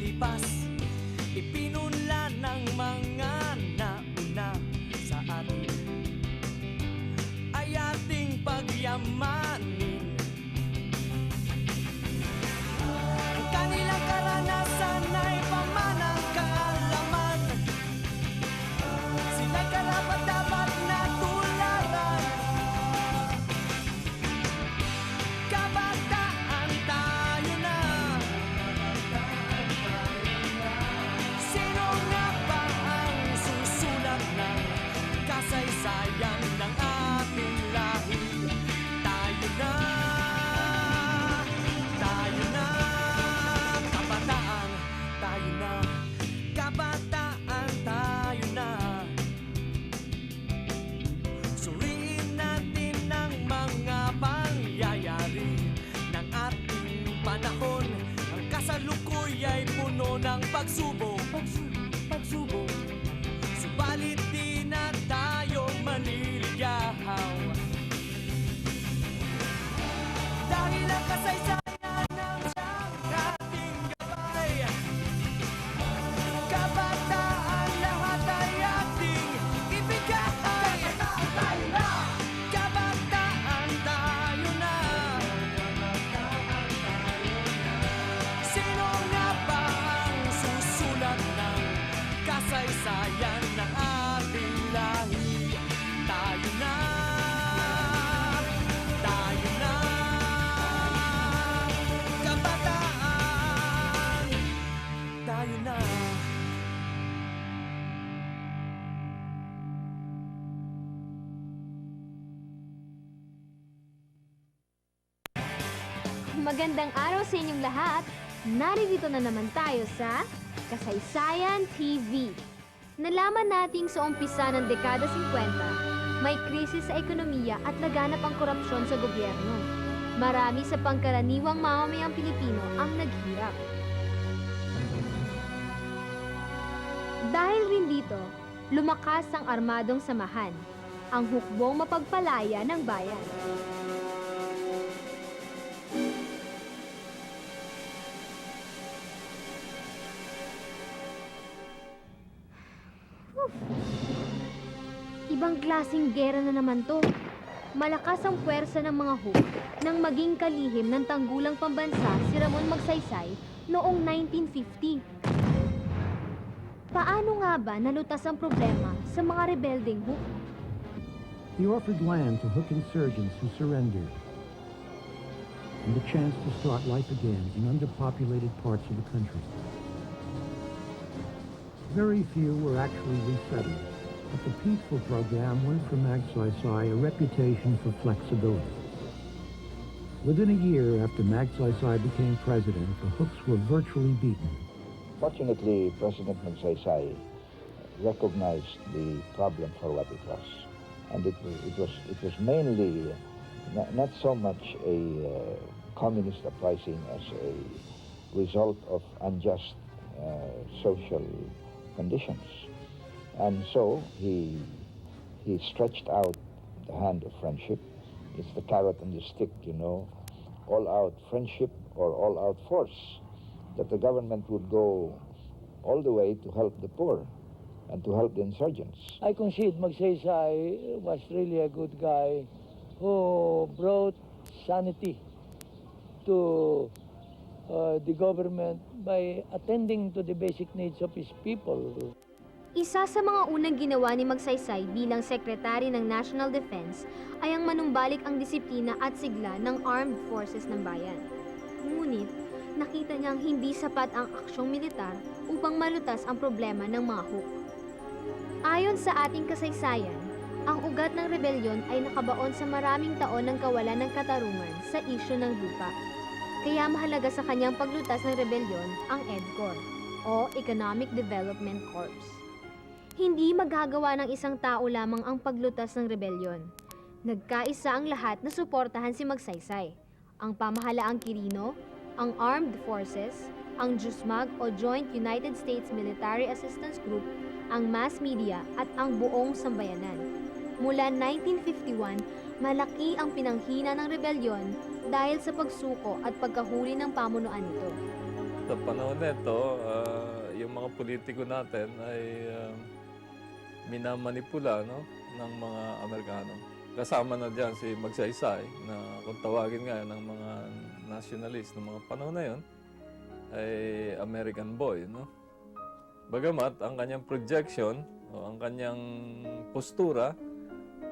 lilipat puno ng Magandang araw sa inyong lahat. Naririto na naman tayo sa Kasaysayan TV. Nalaman nating sa umpisa ng dekada 50, may krisis sa ekonomiya at laganap ang korupsyon sa gobyerno. Marami sa pangkaraniwang mamamayang Pilipino ang naghirap. Dahil rin dito, lumakas ang armadong samahan, ang hukbong mapagpalaya ng bayan. Ibang klasing gera na naman to. Malakas ang puwersa ng mga Huk nang maging kalihim ng tanggulang pambansa si Ramon Magsaysay noong 1950. Paano nga ba nalutas ang problema sa mga rebelding Huk? He offered land to Hook insurgents who surrendered, and the chance to start life again in underpopulated parts of the country. Very few were actually resettled, but the peaceful program won for Magsaysay a reputation for flexibility. Within a year after Max Magsaysay became president, the Hooks were virtually beaten. Fortunately, President Magsaysay recognized the problem for what it was. And it was, it was, it was mainly not, not so much a uh, communist uprising as a result of unjust uh, social conditions. And so he, he stretched out the hand of friendship. It's the carrot and the stick, you know, all out friendship or all out force that the government would go all the way to help the poor and to help the insurgents. I concede Magsaysay was really a good guy who brought sanity to uh, the government by attending to the basic needs of his people. Isa sa mga unang ginawa ni Magsaysay bilang sekretary ng National Defense ay ang manumbalik ang disiplina at sigla ng armed forces ng bayan. Ngunit, nakita niyang hindi sapat ang aksyong militar upang malutas ang problema ng mga Huk. Ayon sa ating kasaysayan, ang ugat ng rebelyon ay nakabaon sa maraming taon ng kawalan ng katarungan sa isyu ng lupa. Kaya mahalaga sa kanyang paglutas ng rebelyon ang EDCOR o Economic Development Corps. Hindi magagawa ng isang tao lamang ang paglutas ng rebelyon. Nagkaisa ang lahat na suportahan si Magsaysay. Ang pamahalaang Kirino, ang Armed Forces, ang JUSMAG o Joint United States Military Assistance Group, ang mass media at ang buong sambayanan. Mula 1951, malaki ang pinanghina ng rebelyon dahil sa pagsuko at pagkahuli ng pamunuan nito. sa panahon nito, ah, yung mga politiko natin ay ah, minamanipula no, ng mga Amerikano. Kasama na dyan si Magsaysay na kung tawagin nga ng mga nationalist ng mga panahon na yun, ay American boy. No? Bagamat ang kanyang projection o ang kanyang postura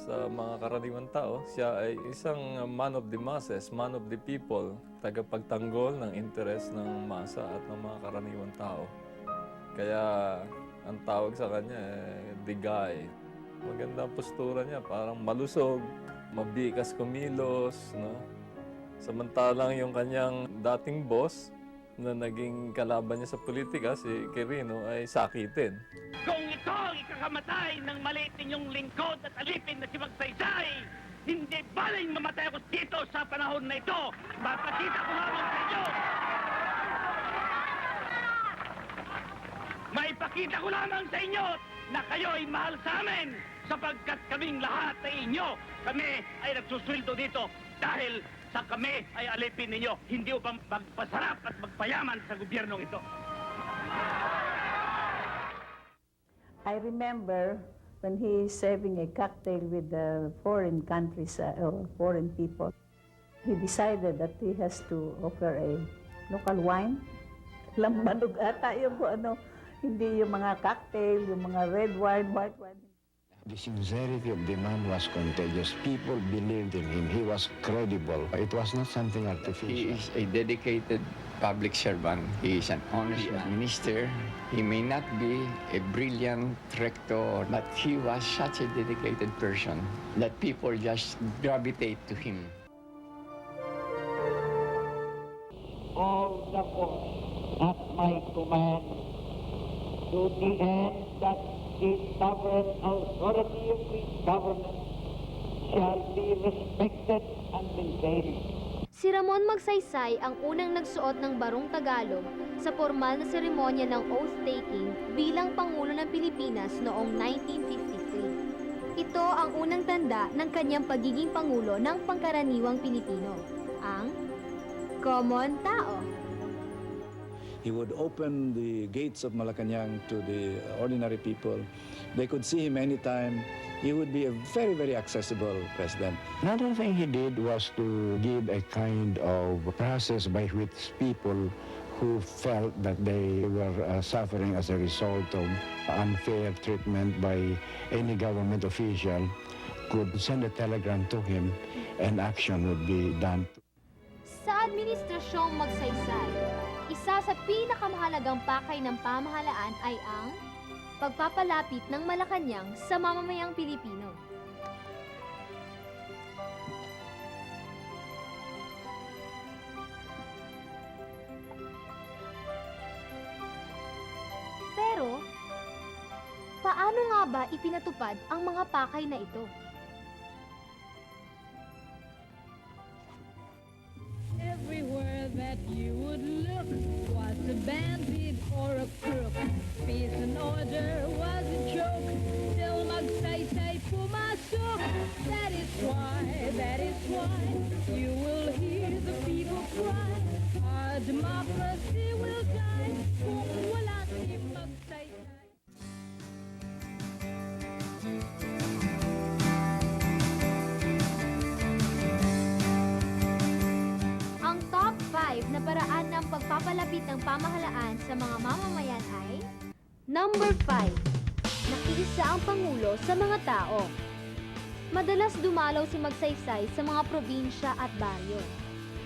sa mga karaniwang tao, siya ay isang man of the masses, man of the people, tagapagtanggol ng interes ng masa at ng mga karaniwang tao. Kaya ang tawag sa kanya eh, guy. Maganda ang postura niya, parang malusog, mabikas kumilos, no? Samantalang yung kanyang dating boss na naging kalaban niya sa politika, si Quirino, ay sakitin. Kung ito ang ikakamatay ng maliit ninyong lingkod at alipin na si Magsaysay, hindi balay mamatay ako dito sa panahon na ito. Mapakita ko lamang sa inyo. Maipakita ko lamang sa inyo na kayo ay mahal sa amin sapagkat kaming lahat ay inyo. Kami ay nagsusweldo dito dahil sa kami ay alipin ninyo. Hindi upang magpasarap at magpayaman sa gobyernong ito. I remember when he is serving a cocktail with the foreign countries uh, or foreign people, he decided that he has to offer a local wine. Lambanog ata yung ano, hindi yung mga cocktail, yung mga red wine, white wine. The sincerity of the man was contagious. People believed in him. He was credible. It was not something He artificial. is a dedicated public servant. He is an honest minister. He may not be a brilliant rector, but he was such a dedicated person that people just gravitate to him. all the force at my command to the end that the sovereign authority of the government shall be respected and maintained. Si Ramon Magsaysay ang unang nagsuot ng barong Tagalog sa formal na seremonya ng oath-taking bilang Pangulo ng Pilipinas noong 1953. Ito ang unang tanda ng kanyang pagiging Pangulo ng pangkaraniwang Pilipino, ang Common Tao. He would open the gates of Malacanang to the ordinary people. They could see him anytime. He would be a very, very accessible president. Another thing he did was to give a kind of process by which people who felt that they were uh, suffering as a result of unfair treatment by any government official could send a telegram to him and action would be done. Sa Administrasyong Magsaysay, isa sa pinakamahalagang pakay ng pamahalaan ay ang pagpapalapit ng Malacanang sa mamamayang Pilipino. Pero, paano nga ba ipinatupad ang mga pakay na ito? Pagpapalapit ng pamahalaan sa mga mamamayan ay Number 5. Nakiisa ang Pangulo sa mga tao. Madalas dumalaw si Magsaysay sa mga probinsya at baryo.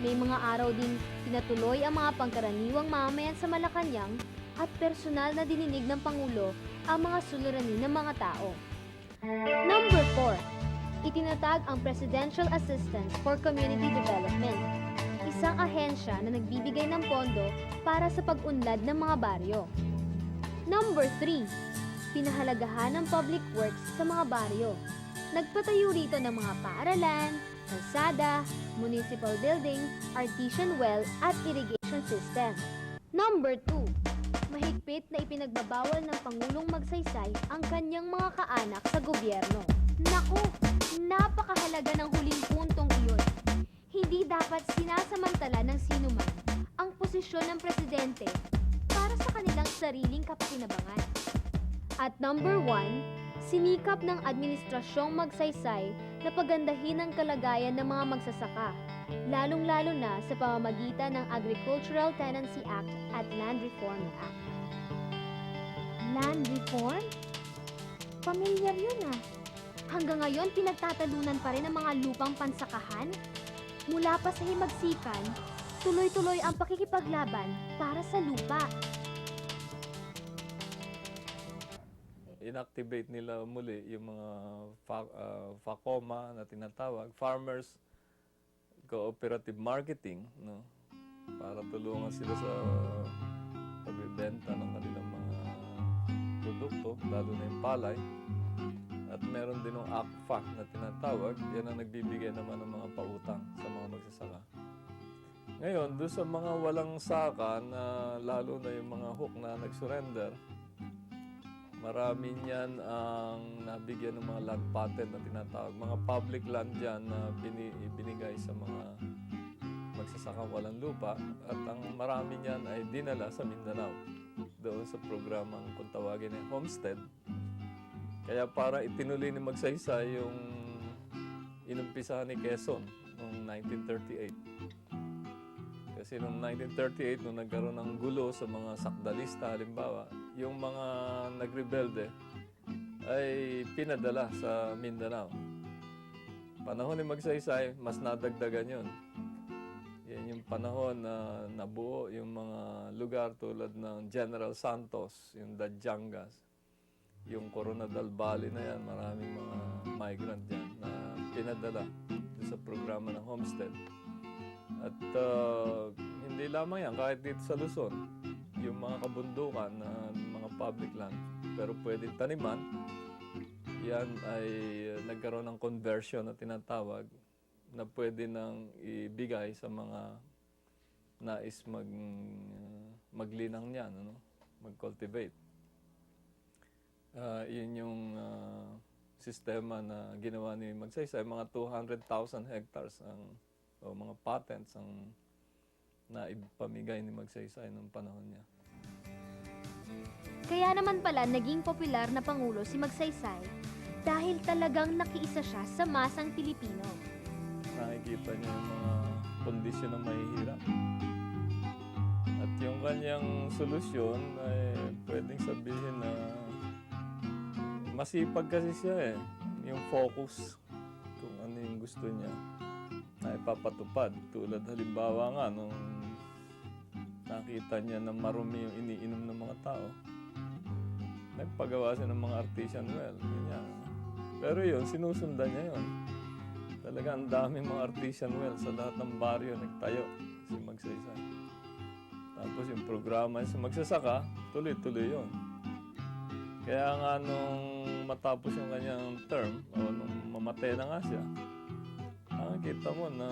May mga araw din pinatuloy ang mga pangkaraniwang mamamayan sa Malacanang at personal na dininig ng Pangulo ang mga suliranin ng mga tao. Number 4. Itinatag ang Presidential Assistance for Community Development isang ahensya na nagbibigay ng pondo para sa pag-unlad ng mga baryo. Number 3. Pinahalagahan ng public works sa mga baryo. Nagpatayo rito ng mga paaralan, kalsada, municipal building, artesian well at irrigation system. Number 2. Mahigpit na ipinagbabawal ng Pangulong Magsaysay ang kanyang mga kaanak sa gobyerno. Naku, napakahalaga ng huling puntong. Hindi dapat sinasamantala ng sinuman ang posisyon ng presidente para sa kanilang sariling kapakinabangan. At number one, sinikap ng administrasyong magsaysay na pagandahin ang kalagayan ng mga magsasaka, lalong-lalo na sa pamamagitan ng Agricultural Tenancy Act at Land Reform Act. Land Reform? Pamilyar yun ah. Hanggang ngayon, pinagtatalunan pa rin ang mga lupang pansakahan? Mula pa sa himagsikan, tuloy-tuloy ang pakikipaglaban para sa lupa. inactivate nila muli yung mga fa- ah, FACOMA na tinatawag, Farmers Cooperative Marketing, no? Para tulungan sila sa pagbebenta ng kanilang mga produkto, lalo na yung palay. At meron din ng ACFA na tinatawag, yan ang nagbibigay naman ng mga pautang sa mga magsasaka. Ngayon, doon sa mga walang saka na lalo na yung mga hook na nag-surrender, Marami niyan ang nabigyan ng mga land patent na tinatawag. Mga public land yan na bini, binigay sa mga magsasakang walang lupa. At ang marami niyan ay dinala sa Mindanao. Doon sa programang kung tawagin ay Homestead. Kaya para itinuloy ni Magsaysay yung inumpisahan ni Quezon noong 1938. Kasi noong 1938, nung nagkaroon ng gulo sa mga sakdalista, halimbawa, yung mga nagrebelde ay pinadala sa Mindanao. Panahon ni Magsaysay, mas nadagdagan yon. Yan yung panahon na nabuo yung mga lugar tulad ng General Santos, yung Dadjangas, yung Coronadal Valley na yan, maraming mga migrant dyan na pinadala sa programa ng Homestead. At uh, hindi lamang yan, kahit dito sa Luzon, yung mga kabundukan na mga public land, pero pwedeng taniman, yan ay nagkaroon ng conversion na tinatawag na pwede nang ibigay sa mga nais mag, uh, maglinang niyan, ano? mag-cultivate. Uh, yun yung uh, sistema na ginawa ni Magsaysay. Mga 200,000 hectares ang o mga patents ang naipamigay ni Magsaysay nung panahon niya. Kaya naman pala naging popular na Pangulo si Magsaysay dahil talagang nakiisa siya sa masang Pilipino. Nakikita niya yung mga kondisyon ng mahihirap. At yung kanyang solusyon ay pwedeng sabihin na masipag kasi siya eh. Yung focus kung ano yung gusto niya na ipapatupad. Tulad halimbawa nga nung nakita niya na marumi yung iniinom ng mga tao. Nagpagawa siya ng mga artisan well. Ganyan. Pero yun, sinusundan niya yun. Talaga ang daming mga artisan well sa lahat ng baryo nagtayo si Magsaysay. Tapos yung programa sa magsasaka, tuloy-tuloy yun. Kaya nga nung matapos yung kanyang term, o nung mamatay na nga siya, nakikita mo na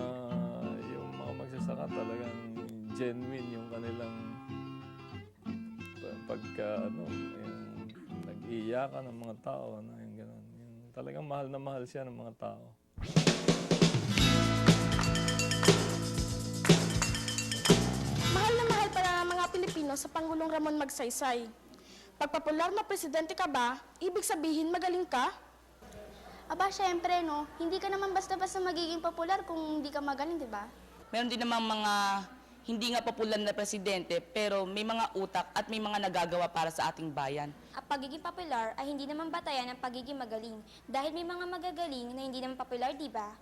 yung mga magsasaka talagang genuine yung kanilang pa- pagka ano, yung nag-iiyakan ng mga tao, ano, yung gano'n. Yung talagang mahal na mahal siya ng mga tao. Mahal na mahal para ng mga Pilipino sa Pangulong Ramon Magsaysay. Pag popular na presidente ka ba, ibig sabihin magaling ka? Aba, syempre, no? Hindi ka naman basta-basta magiging popular kung hindi ka magaling, di ba? Meron din namang mga hindi nga popular na presidente pero may mga utak at may mga nagagawa para sa ating bayan. Ang pagiging popular ay hindi naman batayan ng pagiging magaling. Dahil may mga magagaling na hindi naman popular, di ba?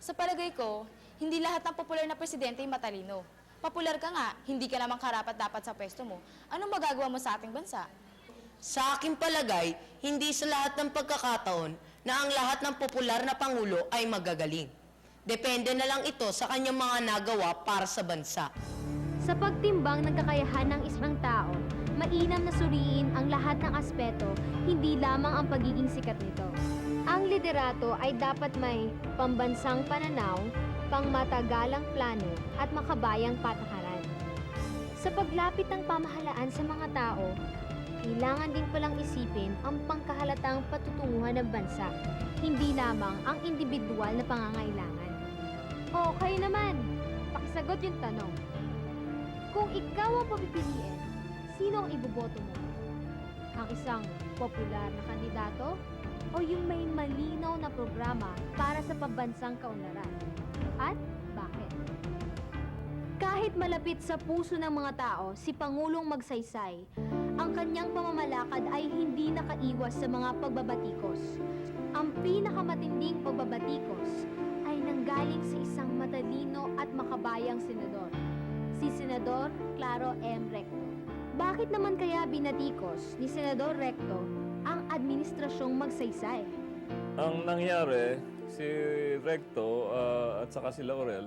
Sa palagay ko, hindi lahat ng popular na presidente ay matalino. Popular ka nga, hindi ka naman karapat dapat sa pwesto mo. Anong magagawa mo sa ating bansa? Sa aking palagay, hindi sa lahat ng pagkakataon na ang lahat ng popular na Pangulo ay magagaling. Depende na lang ito sa kanyang mga nagawa para sa bansa. Sa pagtimbang ng kakayahan ng isang tao, mainam na suriin ang lahat ng aspeto, hindi lamang ang pagiging sikat nito. Ang liderato ay dapat may pambansang pananaw, pangmatagalang plano, at makabayang patakaran. Sa paglapit ng pamahalaan sa mga tao, kailangan din palang isipin ang pangkahalatang patutunguhan ng bansa, hindi lamang ang individual na pangangailangan. O, kayo naman, pakisagot yung tanong. Kung ikaw ang papipiliin, sino ang iboboto mo? Ang isang popular na kandidato o yung may malinaw na programa para sa pambansang kaunlaran? At bakit? Kahit malapit sa puso ng mga tao si Pangulong Magsaysay, ang kanyang pamamalakad ay hindi nakaiwas sa mga pagbabatikos. Ang pinakamatinding pagbabatikos ay nanggaling sa isang matalino at makabayang senador, si Senador Claro M. Recto. Bakit naman kaya binatikos ni Senador Recto ang administrasyong Magsaysay? Ang nangyari, si Recto ah, at saka si Laurel,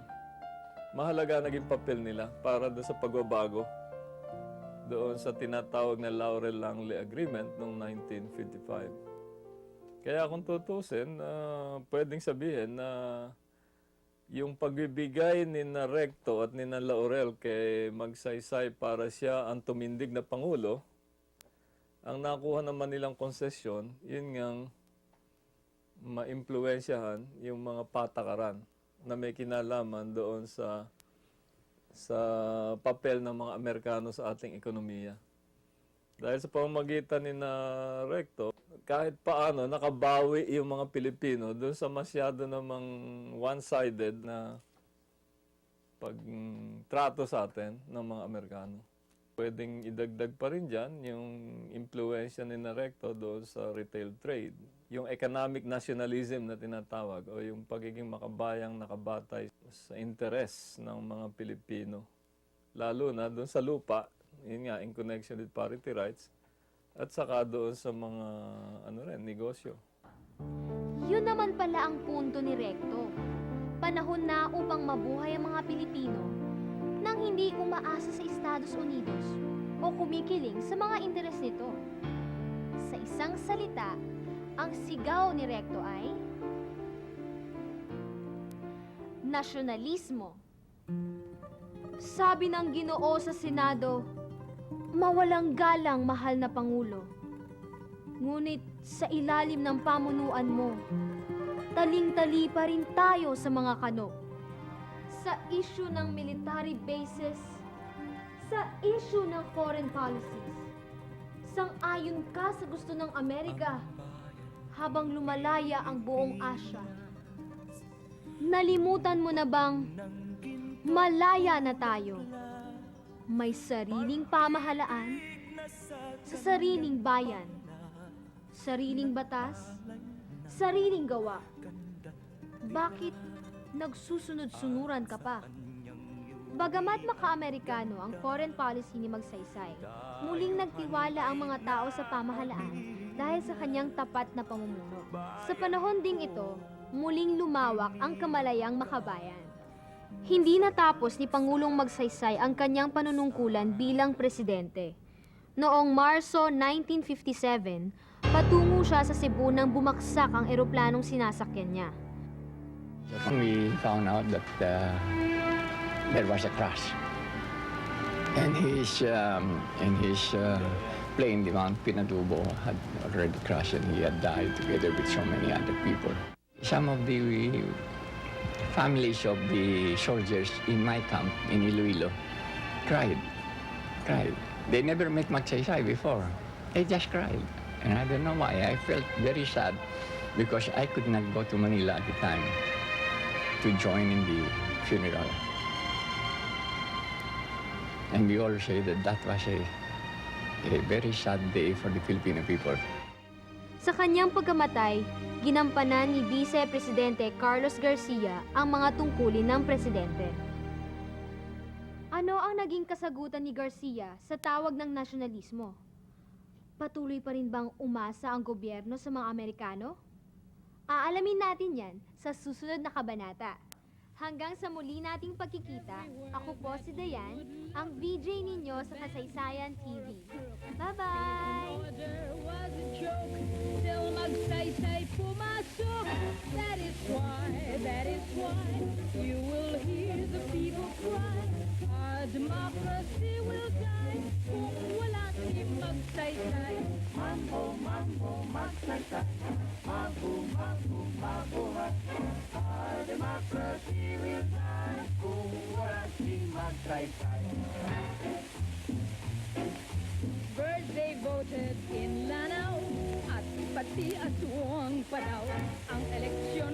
mahalaga naging papel nila para sa pagbabago doon sa tinatawag na Laurel-Langley Agreement noong 1955. Kaya kung tutusin, ah, pwedeng sabihin na yung pagbibigay ni na Recto at ni na Laurel kay Magsaysay para siya ang tumindig na Pangulo, ang nakuha naman nilang konsesyon, yun ngang maimpluwensyahan yung mga patakaran na may kinalaman doon sa sa papel ng mga Amerikano sa ating ekonomiya. Dahil sa pamamagitan ni na Recto, kahit paano nakabawi yung mga Pilipino doon sa masyado namang one-sided na pagtrato sa atin ng mga Amerikano. Pwedeng idagdag pa rin dyan yung impluensya ni Recto doon sa retail trade. Yung economic nationalism na tinatawag o yung pagiging makabayang nakabatay sa interes ng mga Pilipino. Lalo na doon sa lupa, yun nga, in connection with parity rights, at saka doon sa mga ano rin, negosyo. Yun naman pala ang punto ni Recto. Panahon na upang mabuhay ang mga Pilipino nang hindi umaasa sa Estados Unidos o kumikiling sa mga interes nito. Sa isang salita, ang sigaw ni Recto ay nasyonalismo. Sabi ng ginoo sa Senado, mawalang galang mahal na Pangulo. Ngunit sa ilalim ng pamunuan mo, taling-tali pa rin tayo sa mga kanok. Sa issue ng military bases, sa issue ng foreign policies. Sang-ayon ka sa gusto ng Amerika habang lumalaya ang buong Asya. Nalimutan mo na bang malaya na tayo? May sariling pamahalaan sa sariling bayan, sariling batas, sariling gawa. Bakit nagsusunod-sunuran ka pa? Bagamat maka-Amerikano ang foreign policy ni Magsaysay, muling nagtiwala ang mga tao sa pamahalaan dahil sa kanyang tapat na pamumuno. Sa panahon ding ito, muling lumawak ang kamalayang makabayan. Hindi natapos ni Pangulong Magsaysay ang kanyang panunungkulan bilang presidente. Noong Marso 1957, patungo siya sa Cebu nang bumaksak ang eroplanong sinasakyan niya. We found out that uh, there was a crash. And his, um, and his uh, plane, the Mount Pinadubo, had already crashed and he had died together with so many other people. Some of the families of the soldiers in my camp in Iloilo cried, cried. They never met Magsaysay before. They just cried. And I don't know why. I felt very sad because I could not go to Manila at the time to join in the funeral. And we all say that that was a, a very sad day for the Filipino people. Sa kanyang pagkamatay, ginampanan ni Vice Presidente Carlos Garcia ang mga tungkulin ng presidente. Ano ang naging kasagutan ni Garcia sa tawag ng nasyonalismo? Patuloy pa rin bang umasa ang gobyerno sa mga Amerikano? Aalamin natin yan sa susunod na kabanata. Hanggang sa muli nating pagkikita, ako po si Dayan, ang VJ ninyo sa Kasaysayan TV. Bye-bye! That is why, that is why you will hear the people cry. Our democracy will die kung wala si magsaysay. Mambo, mambo, magsaysay. Mambo, mambo, mabuhat. Pagsiwil Birthday voted in Lanao at pati atuong palaw ang eleksyon